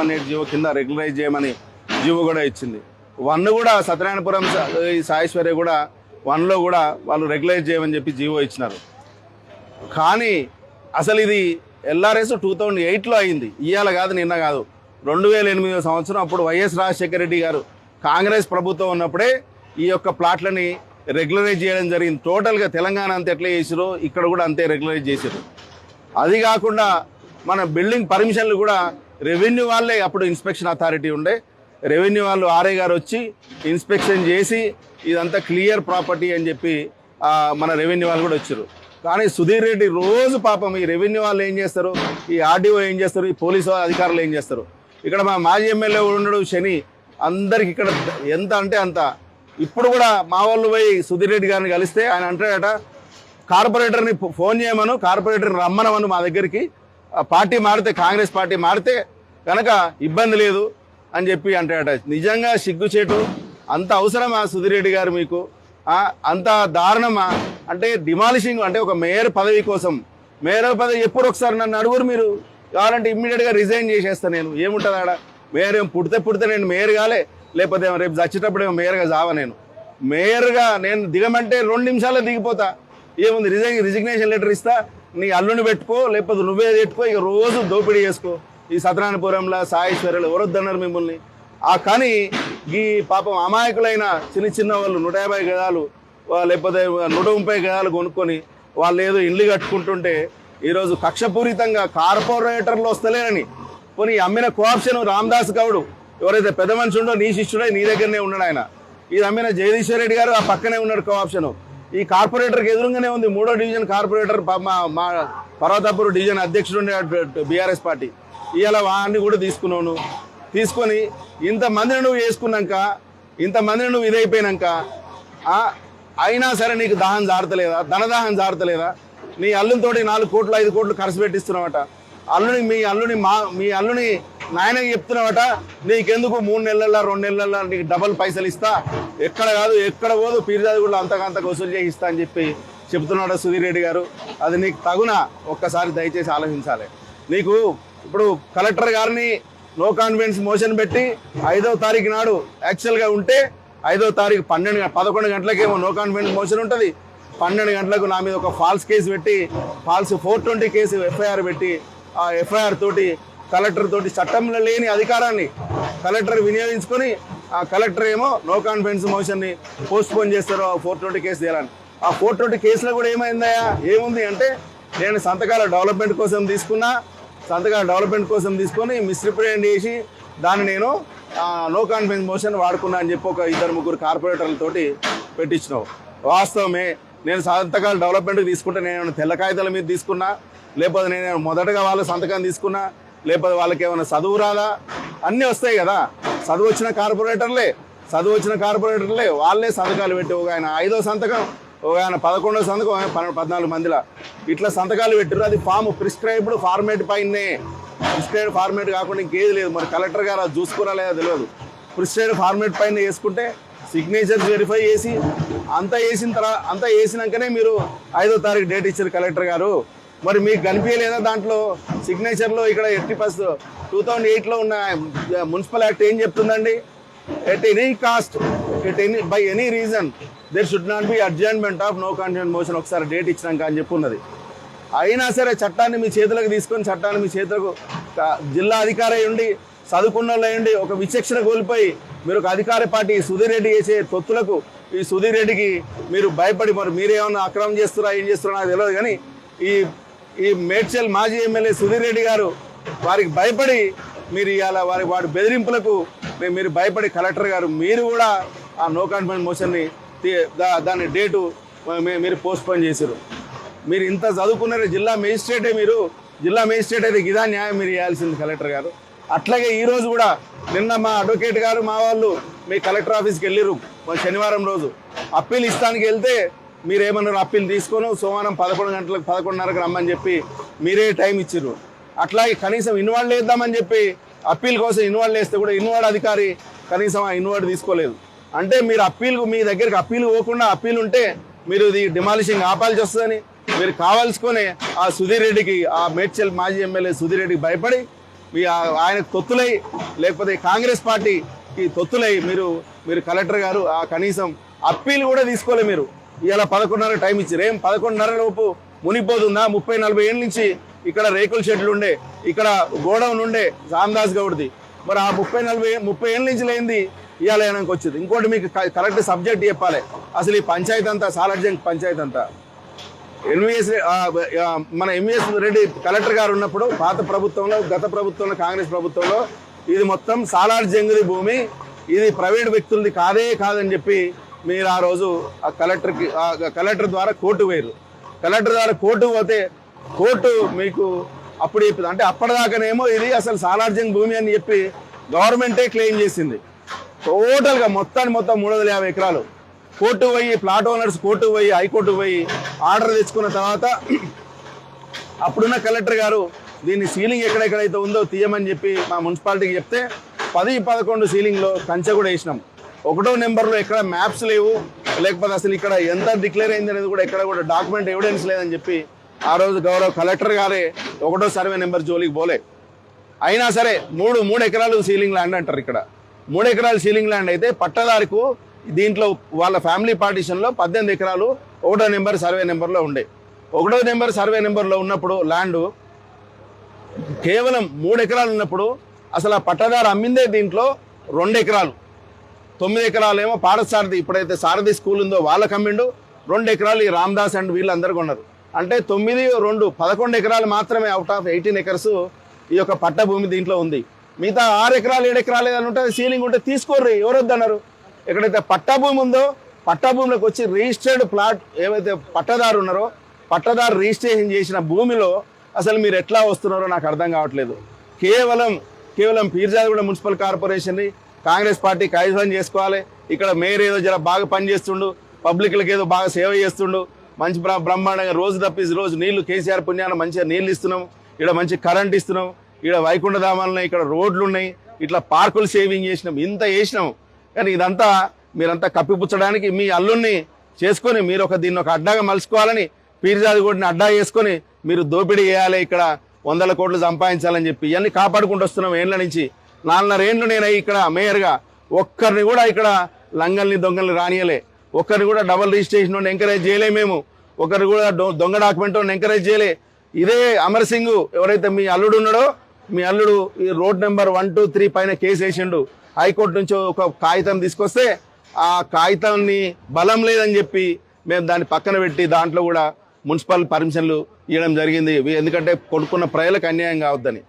అనే జీవో కింద రెగ్యులరైజ్ చేయమని జీవో కూడా ఇచ్చింది. వన్ కూడా సత్యనారాయణపురం ఈ సాయేశ్వర్య కూడా వన్లో కూడా వాళ్ళు రెగ్యులైజ్ చేయమని చెప్పి జీవో ఇచ్చినారు. కానీ అసలు ఇది ఎల్ఆర్ఎస్ టూ థౌజండ్ ఎయిట్లో అయింది. ఇవాళ కాదు నిన్న కాదు. రెండు వేల ఎనిమిదో సంవత్సరం అప్పుడు వైఎస్ రాజశేఖర రెడ్డి గారు కాంగ్రెస్ ప్రభుత్వం ఉన్నప్పుడే ఈ యొక్క ప్లాట్లని రెగ్యులరైజ్ చేయడం జరిగింది. టోటల్గా తెలంగాణ అంతా ఎట్లా చేసిరో ఇక్కడ కూడా అంతే రెగ్యులరైజ్ చేసారు అది కాకుండా మన బిల్డింగ్ పర్మిషన్లు కూడా రెవెన్యూ వాళ్ళే అప్పుడు ఇన్స్పెక్షన్ అథారిటీ ఉండే. రెవెన్యూ వాళ్ళు ఆర్ఏ గారు వచ్చి ఇన్స్పెక్షన్ చేసి ఇదంతా క్లియర్ ప్రాపర్టీ అని చెప్పి మన రెవెన్యూ వాళ్ళు కూడా వచ్చారు. కానీ సుధీర్ రెడ్డి రోజు పాపం ఈ రెవెన్యూ వాళ్ళు ఏం చేస్తారు? ఈ ఆర్డీఓ ఏం చేస్తారు? ఈ పోలీసు అధికారులు ఏం చేస్తారు? ఇక్కడ మా మాజీ ఎమ్మెల్యే ఉండడు శని. అందరికి ఇక్కడ ఎంత అంటే అంత. ఇప్పుడు కూడా మా వాళ్ళు పోయి సుధీర్ రెడ్డి గారిని కలిస్తే ఆయన అంటాడట కార్పొరేటర్ని ఫోన్ చేయమను కార్పొరేటర్ని రమ్మనమను మా దగ్గరికి. పార్టీ మారితే కాంగ్రెస్ పార్టీ మారితే కనుక ఇబ్బంది లేదు అని చెప్పి అంటాడట. నిజంగా సిగ్గుచేటు అంత అవసరమా సుధిరెడ్డి గారు మీకు? అంత దారుణమా? అంటే డిమాలిషింగ్ అంటే ఒక మేయర్ పదవి కోసం. మేయర్ పదవి ఎప్పుడు ఒకసారి నన్ను అడుగురు మీరు? కావాలంటే ఇమ్మీడియట్గా రిజైన్ చేసేస్తాను నేను. ఏముంటుంది ఆడ? మేయర్ ఏం పుడితే పుడితే నేను మేయర్ కాలే. లేకపోతే ఏమో రేపు చచ్చేటప్పుడు ఏమో మేయర్గా జావా నేను. మేయర్గా నేను దిగమంటే రెండు నిమిషాల్లో దిగిపోతా. ఏముంది రిజైన్ రిజిగ్నేషన్ లెటర్ ఇస్తా? నీ అల్లుని పెట్టుకో లేకపోతే నువ్వే పెట్టుకో ఇక రోజు దోపిడీ చేసుకో. ఈ సత్యనారాయణపురంలో సాయేశ్వరులు ఎవరొద్దన్నారు మిమ్మల్ని? ఆ కానీ ఈ పాపం అమాయకులైన చిన్న చిన్న వాళ్ళు నూట యాభై గదాలు లేకపోతే నూట ముప్పై గదాలు కొనుక్కొని వాళ్ళు ఏదో ఇల్లు కట్టుకుంటుంటే ఈరోజు కక్షపూరితంగా కార్పొరేటర్లు వస్తలేరని. పోనీ అమ్మిన కోఆప్షన్ రామదాస్ గౌడ్ ఎవరైతే పెద్ద మనిషి ఉండో నీ శిష్యుడో నీ దగ్గరనే ఉన్నాడు ఆయన. ఇది అమ్మిన జగదీశ్వర రెడ్డి గారు ఆ పక్కనే ఉన్నాడు కోఆప్షన్. ఈ కార్పొరేటర్కి ఎదురుగానే ఉంది మూడో డివిజన్ కార్పొరేటర్ మా మా పర్వతాపూర్ డివిజన్ అధ్యక్షుడు ఉండే బీఆర్ఎస్ పార్టీ. ఇవాళ వాడిని కూడా తీసుకున్నాను. తీసుకొని ఇంతమందిని నువ్వు చేసుకున్నాక ఇంతమందిని నువ్వు ఇదైపోయినాక అయినా సరే నీకు దాహం జారతలేదా? ధనదాహం జారతలేదా? నీ అల్లునితోటి నాలుగు కోట్లు ఐదు కోట్లు ఖర్చు పెట్టిస్తున్నావట. అల్లుని మీ అల్లుని మా మీ అల్లుని నాయన చెప్తున్నావట నీకెందుకు మూడు నెలల రెండు నెలల నీకు డబల్ పైసలు ఇస్తా? ఎక్కడ కాదు ఎక్కడ పోదు పీర్జాది కూడా అంతకంతకు వసూలు చేసి ఇస్తా అని చెప్పి చెప్తున్నాడు సుధీర్ రెడ్డి గారు. అది నీకు తగునా? ఒక్కసారి దయచేసి ఆలోచించాలి. నీకు ఇప్పుడు కలెక్టర్ గారిని నో కాన్ఫిడెన్స్ మోషన్ పెట్టి ఐదో తారీఖు నాడు యాక్చువల్గా ఉంటే ఐదో తారీఖు పన్నెండు పదకొండు గంటలకేమో నో కాన్ఫిడెన్స్ మోషన్ ఉంటుంది. పన్నెండు గంటలకు నా మీద ఒక ఫాల్స్ కేసు పెట్టి false four twenty case FIR పెట్టి ఆ ఎఫ్ఐఆర్ తోటి కలెక్టర్ తోటి చట్టంలో లేని అధికారాన్ని కలెక్టర్ వినియోగించుకొని ఆ కలెక్టర్ ఏమో నో కాన్ఫిడెన్స్ మోషన్ని పోస్ట్ పోన్ చేస్తారు ఫోర్ ట్వంటీ కేసు తీయాలని ఆ ఫోర్ ట్వంటీ కేసులో కూడా ఏమైందయ్యా? ఏముంది అంటే నేను సంతకాల డెవలప్మెంట్ కోసం తీసుకున్నా సంతకాల డెవలప్మెంట్ కోసం తీసుకొని మిస్రిప్రజెంట్ చేసి దాన్ని నేను నో కాన్ఫిడెన్స్ మోషన్ వాడుకున్నా అని చెప్పి ఒక ఇద్దరు ముగ్గురు కార్పొరేటర్లతోటి పెట్టించినావు. వాస్తవమే నేను సంతకాల డెవలప్మెంట్కి తీసుకుంటే నేను తెల్ల కాగితాల మీద తీసుకున్నా లేకపోతే నేను మొదటగా వాళ్ళ సంతకం తీసుకున్నా లేకపోతే వాళ్ళకి ఏమైనా చదువు రాదా? అన్నీ వస్తాయి కదా. చదువు వచ్చిన కార్పొరేటర్లే. చదువు వచ్చిన కార్పొరేటర్లే వాళ్ళే సంతకాలు పెట్టి ఒక ఆయన ఐదో సంతకం ఒక ఆయన పదకొండో సంతకం ఆయన పన్నెండు పద్నాలుగు మందిలా ఇట్లా సంతకాలు పెట్టారు అది ఫామ్ ప్రిస్క్రైబ్డ్ ఫార్మేట్ పైనే. ప్రిస్క్రైబ్డ్ ఫార్మేట్ కాకుండా ఇంకేది లేదు. మరి కలెక్టర్ గారు అది చూసుకురా లేదా తెలియదు. ప్రిస్క్రైబ్డ్ ఫార్మేట్ పైన వేసుకుంటే సిగ్నేచర్స్ వెరిఫై చేసి అంతా వేసిన తర్వాత అంతా వేసినాకనే మీరు ఐదో తారీఖు డేట్ ఇచ్చారు కలెక్టర్ గారు. మరి మీకు కనిపించలేదా దాంట్లో? సిగ్నేచర్లో ఇక్కడ ఎట్టి ఫస్ట్ టూ థౌజండ్ ఎయిట్లో ఉన్న మున్సిపల్ యాక్ట్ ఏం చెప్తుందండి? At any cost at any by any reason there should not be adjournment of no confident motion ఒకసారి డేట్ ఇచ్చినాక అని చెప్పి ఉన్నది అయినా సరే చట్టాన్ని మీ చేతులకు తీసుకొని చట్టాన్ని మీ చేతులకు జిల్లా అధికారి ఉండి చదువుకున్న వాళ్ళు ఒక విచక్షణ కోల్పోయి మీరు ఒక అధికార పార్టీ సుధీర్ రెడ్డి చేసే తొత్తులకు ఈ సుధీర్ రెడ్డికి మీరు భయపడి మరి మీరేమన్నా అక్రమం చేస్తున్నారా ఏం చేస్తున్నారా నాకు తెలియదు కానీ ఈ ఈ మేడ్చల్ మాజీ ఎమ్మెల్యే సుధీర్ రెడ్డి గారు వారికి భయపడి మీరు ఇవాళ వారి వాడి బెదిరింపులకు మీరు భయపడి కలెక్టర్ గారు మీరు కూడా ఆ నో కాన్ఫిడెన్స్ మోషన్ని దాని డేటు మీరు పోస్ట్పోన్ చేశారు మీరు ఇంత చదువుకున్నారు జిల్లా మేజిస్ట్రేటే మీరు జిల్లా మేజిస్ట్రేట్ అయితే ఇదా న్యాయం మీరు చేయాల్సింది కలెక్టర్ గారు. అట్లాగే ఈరోజు కూడా నిన్న మా అడ్వకేట్ గారు మా వాళ్ళు మీ కలెక్టర్ ఆఫీస్కి వెళ్ళిరు శనివారం రోజు. అప్పీల్ ఇస్తానికి వెళ్తే మీరేమన్నారు అప్పీలు అప్పీల్ తీసుకొని సోమవారం పదకొండు గంటలకు పదకొండున్నరకు రమ్మని చెప్పి మీరే టైం ఇచ్చారు అట్లాగే కనీసం ఇన్వాల్వ్ వేద్దామని చెప్పి అప్పీల్ కోసం ఇన్వాల్వ్ చేస్తే కూడా ఇన్వాల్వ్ అధికారి కనీసం ఆ ఇన్వాల్వ్ తీసుకోలేదు. అంటే మీరు అప్పీల్ మీ దగ్గరికి అప్పీల్ పోకుండా అప్పీల్ ఉంటే మీరు ఇది డిమాలిషింగ్ ఆపాల్సి వస్తుందని మీరు కావాల్సుకొని ఆ సుధీర్ రెడ్డికి ఆ మేడ్చల్ మాజీ ఎమ్మెల్యే సుధీర్ రెడ్డికి భయపడి మీ ఆ- ఆయన తొత్తులై లేకపోతే కాంగ్రెస్ పార్టీకి తొత్తులై మీరు మీరు కలెక్టర్ గారు ఆ కనీసం అప్పీల్ కూడా తీసుకోలే మీరు. ఇవాళ పదకొండున్నర టైం ఇచ్చారు ఏం పదకొండున్నర లోపు మునిగిపోతుందా? ముప్పై నలభై ఏళ్ళ నుంచి ఇక్కడ రేకుల షెడ్లు ఉండే ఇక్కడ గోడౌన్ ఉండే రామదాస్ గౌడ్ది. మరి ఆ ముప్పై నలభై ముప్పై ఏళ్ళ నుంచి లేనిది ఇవాళ ఆయనకు వచ్చింది. ఇంకోటి మీకు క- కరెక్ట్ సబ్జెక్ట్ చెప్పాలి. అసలు ఈ పంచాయతీ అంతా సాలర్జంగ్ పంచాయతీ అంతా. ఎన్విఎస్ మన ఎంవిఎస్ రెడ్డి కలెక్టర్ గారు ఉన్నప్పుడు పాత ప్రభుత్వంలో గత ప్రభుత్వంలో కాంగ్రెస్ ప్రభుత్వంలో ఇది మొత్తం సాలార్ జంగుది భూమి. ఇది ప్రైవేట్ వ్యక్తులది కాదే కాదని చెప్పి మీరు ఆ రోజు ఆ కలెక్టర్కి ఆ కలెక్టర్ ద్వారా కోర్టు వేరు కలెక్టర్ ద్వారా కోర్టు పోతే కోర్టు మీకు అప్పుడు చెప్పింది అంటే అప్పటిదాకానేమో ఇది అసలు సాలార్జంగ్ భూమి అని చెప్పి గవర్నమెంటే క్లెయిమ్ చేసింది. టోటల్గా మొత్తాన్ని మొత్తం మూడు వందల యాభై ఎకరాలు. కోర్టు పోయి ప్లాట్ ఓనర్స్ కోర్టు పోయి హైకోర్టు పోయి ఆర్డర్ తెచ్చుకున్న తర్వాత అప్పుడున్న కలెక్టర్ గారు దీన్ని సీలింగ్ ఎక్కడెక్కడైతే ఉందో తీయమని చెప్పి మా మున్సిపాలిటీకి చెప్తే పది పదకొండు సీలింగ్లో కంచె కూడా వేసినాం. ఒకటో నెంబర్లో ఎక్కడ మ్యాప్స్ లేవు. లేకపోతే అసలు ఇక్కడ ఎంత డిక్లేర్ అయింది అనేది కూడా ఎక్కడ కూడా డాక్యుమెంట్ ఎవిడెన్స్ లేదని చెప్పి ఆ రోజు గౌరవ కలెక్టర్ గారే ఒకటో సర్వే నెంబర్ జోలికి పోలే. అయినా సరే మూడు మూడు ఎకరాలు సీలింగ్ ల్యాండ్ అంటారు ఇక్కడ. మూడు ఎకరాలు సీలింగ్ ల్యాండ్ అయితే పట్టదారుకు దీంట్లో వాళ్ళ ఫ్యామిలీ పార్టీషన్లో పద్దెనిమిది ఎకరాలు ఒకటో నెంబర్ సర్వే నెంబర్లో ఉండే. ఒకటో నెంబర్ సర్వే నెంబర్లో ఉన్నప్పుడు ల్యాండ్ కేవలం మూడు ఎకరాలు ఉన్నప్పుడు అసలు ఆ పట్టదారు అమ్మిందే దీంట్లో రెండు ఎకరాలు. తొమ్మిది ఎకరాలు ఏమో పాఠశారథి ఇప్పుడైతే సారథి స్కూల్ ఉందో వాళ్ళకి కమ్మిండు రెండు ఎకరాలు ఈ రామ్దాస్ అండ్ వీళ్ళందరూ కొన్నారు. అంటే తొమ్మిది రెండు పదకొండు ఎకరాలు మాత్రమే అవుట్ ఆఫ్ ఎయిటీన్ ఎకర్స్ ఈ యొక్క పట్టభూమి దీంట్లో ఉంది. మిగతా ఆరు ఎకరాలు ఏడు ఎకరాలు ఏదైనా ఉంటే సీలింగ్ ఉంటే తీసుకోర్రి ఎవరొద్దన్నారు? ఎక్కడైతే పట్టభూమి ఉందో పట్టభూమిలోకి వచ్చి రిజిస్టర్డ్ ప్లాట్ ఏవైతే పట్టదారు ఉన్నారో పట్టదారు రిజిస్ట్రేషన్ చేసిన భూమిలో అసలు మీరు ఎట్లా వస్తున్నారో నాకు అర్థం కావట్లేదు. కేవలం కేవలం పీర్జాదిగూడ మున్సిపల్ కార్పొరేషన్ని కాంగ్రెస్ పార్టీ కైవసం చేసుకోవాలి. ఇక్కడ మేయర్ ఏదో జర బాగా పనిచేస్తుండు పబ్లిక్లకు ఏదో బాగా సేవ చేస్తుండు. మంచి బ్రహ్మాండంగా రోజు తప్పిసి రోజు నీళ్ళు కేసీఆర్ పుణ్యాన మంచిగా నీళ్ళు ఇస్తున్నాం. ఇక్కడ మంచి కరెంట్ ఇస్తున్నాం. ఇక్కడ వైకుంఠధామాలు ఉన్నాయి ఇక్కడ రోడ్లు ఉన్నాయి ఇట్లా పార్కులు సేవింగ్ చేసినాం. ఇంత చేసినాం. కానీ ఇదంతా మీరంతా కప్పిపుచ్చడానికి మీ అల్లుణ్ణి చేసుకొని మీరు ఒక దీన్ని ఒక అడ్డాగా మలుచుకోవాలని పీర్జాది అడ్డా చేసుకొని మీరు దోపిడీ చేయాలి. ఇక్కడ వందల కోట్లు సంపాదించాలని చెప్పి ఇవన్నీ కాపాడుకుంటూ వస్తున్నాం ఏళ్ళ నుంచి. నాలుగున్నరేండ్లు నేను ఇక్కడ మేయర్గా. ఒక్కరిని కూడా ఇక్కడ లంగల్ని దొంగల్ని రానియలే ఒక్కరిని కూడా డబల్ రిజిస్ట్రేషన్ ఎంకరేజ్ చేయలే మేము. ఒకరిని కూడా దొంగ డాక్యుమెంట్ ఎంకరేజ్ చేయలే. ఇదే అమర్ సింగ్ ఎవరైతే మీ అల్లుడు ఉన్నాడో మీ అల్లుడు ఈ road number one two three పైన కేసు వేసిండు. హైకోర్టు నుంచి ఒక కాగితం తీసుకొస్తే ఆ కాగితాన్ని బలం లేదని చెప్పి మేము దాన్ని పక్కన పెట్టి దాంట్లో కూడా మున్సిపల్ పర్మిషన్లు ఇవ్వడం జరిగింది. ఎందుకంటే కొనుక్కున్న ప్రజలకు అన్యాయం కావద్దని.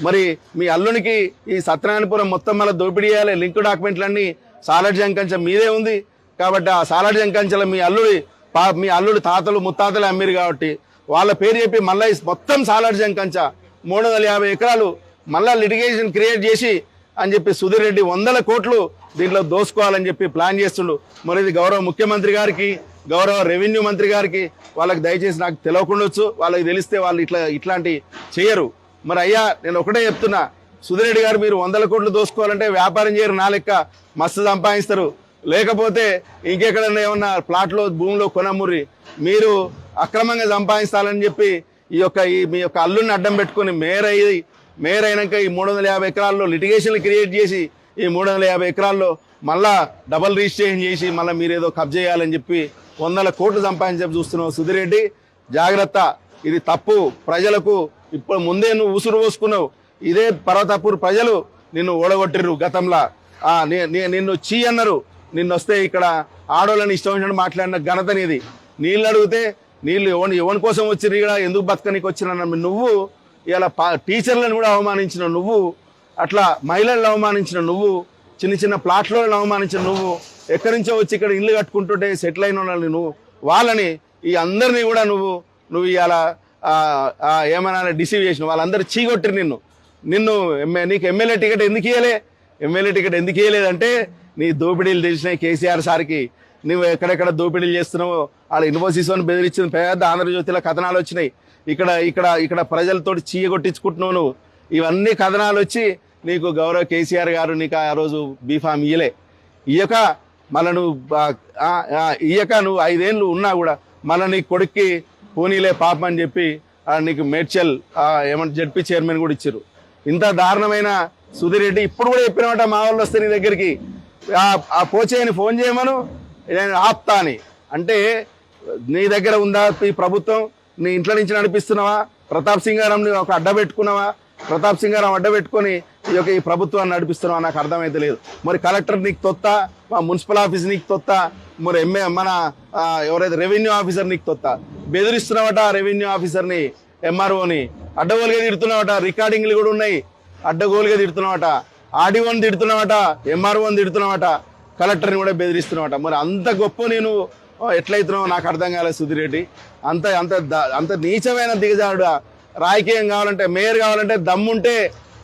మరి మీ అల్లునికి ఈ సత్యనారాయణపురం మొత్తం మళ్ళీ దోపిడీ చేయాలి లింక్ డాక్యుమెంట్లన్నీ సాలడ్ జంకంచ మీదే ఉంది. కాబట్టి ఆ సాలడ్ జంకంచెల మీ అల్లుడి పా- మీ అల్లుడి తాతలు ముత్తాతలు అమ్మిరు కాబట్టి వాళ్ళ పేరు చెప్పి మళ్ళీ మొత్తం సాలడ్ జంకంచ మూడు వందల యాభై ఎకరాలు మళ్ళీ లిటిగేషన్ క్రియేట్ చేసి అని చెప్పి సుధీర్ రెడ్డి వందల కోట్లు దీంట్లో దోసుకోవాలని చెప్పి ప్లాన్ చేస్తుండు. మరి ఇది గౌరవ ముఖ్యమంత్రి గారికి గౌరవ రెవెన్యూ మంత్రి గారికి వాళ్ళకి దయచేసి నాకు తెలియకుండా వచ్చు. వాళ్ళకి తెలిస్తే వాళ్ళు ఇట్లా ఇట్లాంటి చేయరు. మరి అయ్యా నేను ఒకటే చెప్తున్నా. సుధిరెడ్డి గారు మీరు వందల కోట్లు దోసుకోవాలంటే వ్యాపారం చేయరు నా లెక్క. మస్తు సంపాదిస్తారు. లేకపోతే ఇంకెక్కడన్నా ఏమన్నా ప్లాట్లో భూమిలో కొనముర్రి. మీరు అక్రమంగా సంపాదించాలని చెప్పి ఈ యొక్క ఈ మీ యొక్క అల్లుని అడ్డం పెట్టుకొని మేయర్ అయ్యి మేయర్ అయినాక ఈ మూడు వందల యాభై ఎకరాల్లో లిటిగేషన్లు క్రియేట్ చేసి ఈ మూడు వందల యాభై ఎకరాల్లో మళ్ళా డబల్ రిజిస్ట్రేషన్ చేసి మళ్ళీ మీరు ఏదో కబ్జా చేయాలని చెప్పి వందల కోట్లు సంపాదించి చూస్తున్నాం సుధిరెడ్డి జాగ్రత్త. ఇది తప్పు. ప్రజలకు ఇప్పుడు ముందే నువ్వు ఉసురు పోసుకున్నావు. ఇదే పర్వతపూర్ ప్రజలు నిన్ను ఓడగొట్టిర్రు గతంలో. నిన్ను చీ అన్నారు. నిన్ను వస్తే ఇక్కడ ఆడోళ్ళని ఇష్టం వచ్చినట్టు మాట్లాడిన ఘనత నీది. నీళ్ళు అడిగితే నీళ్ళు ఎవరి ఎవరి కోసం వచ్చిర్రు ఇక్కడ? ఎందుకు బతకనికి వచ్చిన నువ్వు ఇలా టీచర్లను కూడా అవమానించిన నువ్వు అట్లా మహిళలను అవమానించిన నువ్వు చిన్న చిన్న ప్లాట్లను అవమానించిన నువ్వు ఎక్కడి నుంచో వచ్చి ఇక్కడ ఇల్లు కట్టుకుంటుంటే సెటిల్ అయిన వాళ్ళని నువ్వు వాళ్ళని ఈ అందరినీ కూడా నువ్వు నువ్వు ఇలా ఏమైనా డిసీవ్ చేసిన వాళ్ళందరూ చీగొట్టిరు నిన్ను. నిన్ను ఎమ్మె నీకు ఎమ్మెల్యే టికెట్ ఎందుకు ఇవ్వలే ఎమ్మెల్యే టికెట్ ఎందుకు ఇవ్వలేదంటే నీ దోపిడీలు తెలిసినాయి కేసీఆర్ సార్కి. నువ్వు ఎక్కడెక్కడ దోపిడీలు చేస్తున్నావో వాళ్ళ ఇన్ఫోసిస్ అని బెదిరించిన పెద్ద ఆంధ్రజ్యోతిలో కథనాలు వచ్చినాయి. ఇక్కడ ఇక్కడ ఇక్కడ ప్రజలతో చీయ కొట్టించుకుంటున్నావు నువ్వు. ఇవన్నీ కథనాలు వచ్చి నీకు గౌరవ కేసీఆర్ గారు నీకు ఆ రోజు బీఫామ్ ఇయ్యలే. ఇయ్యక మళ్ళీ నువ్వు ఇయ్యక నువ్వు ఐదేళ్ళు ఉన్నా కూడా మళ్ళీ నీ కొడుక్కి పోనీలే పాప అని చెప్పి నీకు మేడ్చల్ ఏమంటే జడ్పీ చైర్మన్ కూడా ఇచ్చారు. ఇంత దారుణమైన సుధీర్ రెడ్డి ఇప్పుడు కూడా చెప్పినమాట మా వాళ్ళు వస్తే నీ దగ్గరికి ఆ- ఆ పోచేయని ఫోన్ చేయమను నేను ఆప్తా అని. అంటే నీ దగ్గర ఉందా ఈ ప్రభుత్వం? నీ ఇంట్లో నుంచి నడిపిస్తున్నావా? ప్రతాప్ సింగారం ఒక అడ్డ పెట్టుకున్నావా? ప్రతాప్ సింగారాం అడ్డ పెట్టుకొని ఈ యొక్క ఈ ప్రభుత్వాన్ని నడిపిస్తున్నావా? నాకు అర్థమైతే లేదు. మరి కలెక్టర్ నీకు తొత్త? మా మున్సిపల్ ఆఫీస్ నీకు తొత్త? మరి ఎంఏ మన ఎవరైతే రెవెన్యూ ఆఫీసర్ నీకు తొత్త? బెదిరిస్తున్నావట రెవెన్యూ ఆఫీసర్ని ఎంఆర్ఓని అడ్డగోలుగా తిడుతున్నావట రికార్డింగ్లు కూడా ఉన్నాయి. అడ్డగోలుగా తిడుతున్నావట ఆడిఓని తిడుతున్నావట ఎంఆర్ఓని తిడుతున్నావట కలెక్టర్ని కూడా బెదిరిస్తున్నావట. మరి అంత గొప్ప నేను ఎట్లయితున్నావు నాకు అర్థం కాలేదు సుధీర్ రెడ్డి. అంత అంత అంత నీచమైన దిగజారుడు రాజకీయం కావాలంటే మేయర్ కావాలంటే దమ్ముంటే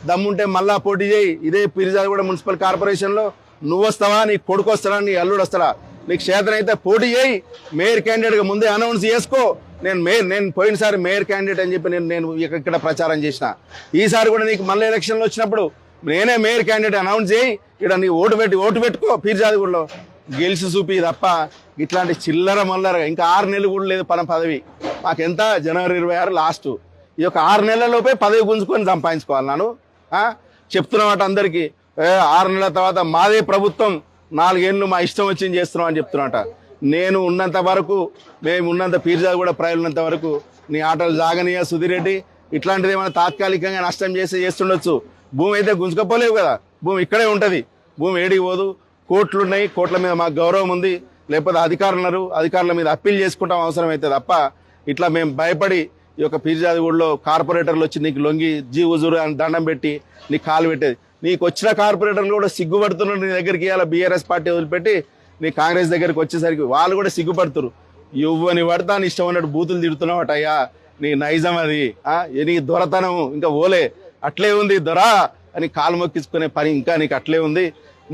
దమ్ముంటే మళ్ళా పోటీ చేయి. ఇదే పిరిజాది కూడా మున్సిపల్ కార్పొరేషన్లో. నువ్వు వస్తావా నీ కొడుకు వస్తాడా? నీ అల్లుడు వస్తాడా? నీకు చేతనైతే పోటీ చేయి. మేయర్ క్యాండిడేట్గా ముందే అనౌన్స్ చేసుకో. నేను మేయర్ నేను పోయినసారి మేయర్ క్యాండిడేట్ అని చెప్పి నేను నేను ఇక- ఇక్కడ ప్రచారం చేసిన. ఈసారి కూడా నీకు మళ్ళీ ఎలక్షన్లు వచ్చినప్పుడు నేనే మేయర్ క్యాండిడేట్ అనౌన్స్ చేయి. ఇక్కడ నీ ఓటు పెట్టి ఓటు పెట్టుకో పీర్జాదిగూడలో. గెలిచి చూపి తప్ప ఇట్లాంటి చిల్లర మల్లర ఇంకా ఆరు నెలలు కూడా లేదు పన పదవి. మాకెంత? జనవరి ఇరవై ఆరు లాస్ట్. ఈ యొక్క ఆరు నెలలలోపే పదవి గుంజుకొని సంపాదించుకోవాలి నాను. చెప్తున్నమాట అందరికీ. ఆరు నెలల తర్వాత మాదే ప్రభుత్వం. నాలుగేళ్ళు మా ఇష్టం వచ్చింది చేస్తున్నాం అని చెప్తున్నట నేను ఉన్నంత వరకు మేము ఉన్నంత పీర్జా కూడా ప్రజలు ఉన్నంత వరకు నీ ఆటలు జాగనీయ సుధీరెడ్డి ఇట్లాంటిది ఏమైనా తాత్కాలికంగా నష్టం చేసి చేస్తుండొచ్చు. భూమి అయితే గుంజుకపోలేవు కదా. భూమి ఇక్కడే ఉంటుంది. భూమి ఏడికి పోదు. కోట్లు ఉన్నాయి కోట్ల మీద మాకు గౌరవం ఉంది. లేకపోతే అధికారులు ఉన్నారు. అధికారుల మీద అప్పీల్ చేసుకుంటాం అవసరం అయితే తప్ప ఇట్లా మేము భయపడి ఈ యొక్క పీర్జాది ఊళ్ళో కార్పొరేటర్లు వచ్చి నీకు లొంగి జీ ఉజురు అని దండం పెట్టి నీకు కాలు పెట్టేది. నీకు వచ్చిన కార్పొరేటర్లు కూడా సిగ్గుపడుతున్నారు నీ దగ్గరికి ఇవాళ బీఆర్ఎస్ పార్టీ వదిలిపెట్టి నీ కాంగ్రెస్ దగ్గరికి వచ్చేసరికి వాళ్ళు కూడా సిగ్గుపడుతురు. ఇవ్వని పడతా నీ ఇష్టం ఉన్నట్టు బూతులు తిడుతున్నావు అయ్యా. నీ నైజం అది. నీ దొరతనం ఇంకా ఓలే. అట్లే ఉంది దొరా అని కాలు మొక్కించుకునే పని ఇంకా నీకు అట్లే ఉంది.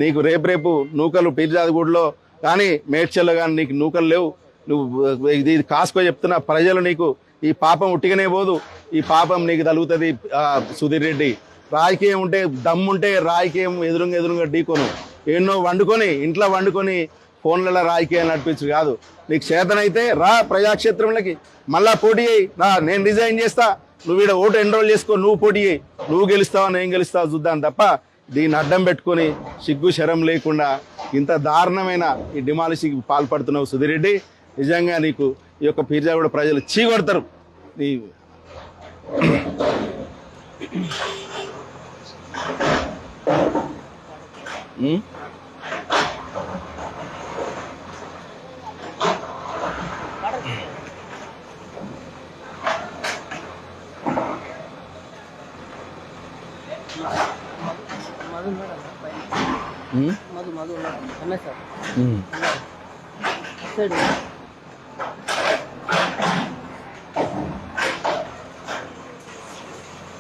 నీకు రేపు రేపు నూకలు పీర్జాదిగూడలో కానీ మేడ్చల్లో కానీ నీకు నూకలు లేవు. నువ్వు ఇది కాసుకో చెప్తున్నా ప్రజలు నీకు ఈ పాపం ఉట్టిగానే పోదు. ఈ పాపం నీకు తలుగుతుంది సుధీర్ రెడ్డి. రాజకీయం ఉంటే దమ్ముంటే రాజకీయం ఎదురుగా ఎదురుగా ఢీకొను. ఎన్నో వండుకొని ఇంట్లో వండుకొని ఫోన్లలో రాజకీయాలు నడిపించు కాదు. నీకు చేతనైతే రా ప్రజాక్షేత్రంలోకి. మళ్ళా పోటీ అయ్యి రా నేను రిజైన్ చేస్తా. నువ్వు ఈడ ఓటు ఎన్రోల్ చేసుకో నువ్వు పోటీ అయ్యి నువ్వు గెలుస్తావా నేను గెలుస్తావు చూద్దాం తప్ప దీన్ని అడ్డం పెట్టుకొని సిగ్గు శరం లేకుండా ఇంత దారుణమైన ఈ డిమాలిషికి పాల్పడుతున్నావు సుధిరెడ్డి. నిజంగా నీకు ఈ యొక్క పీర్జాగూడ ప్రజలు చీగొడతారు నీ 응? 응?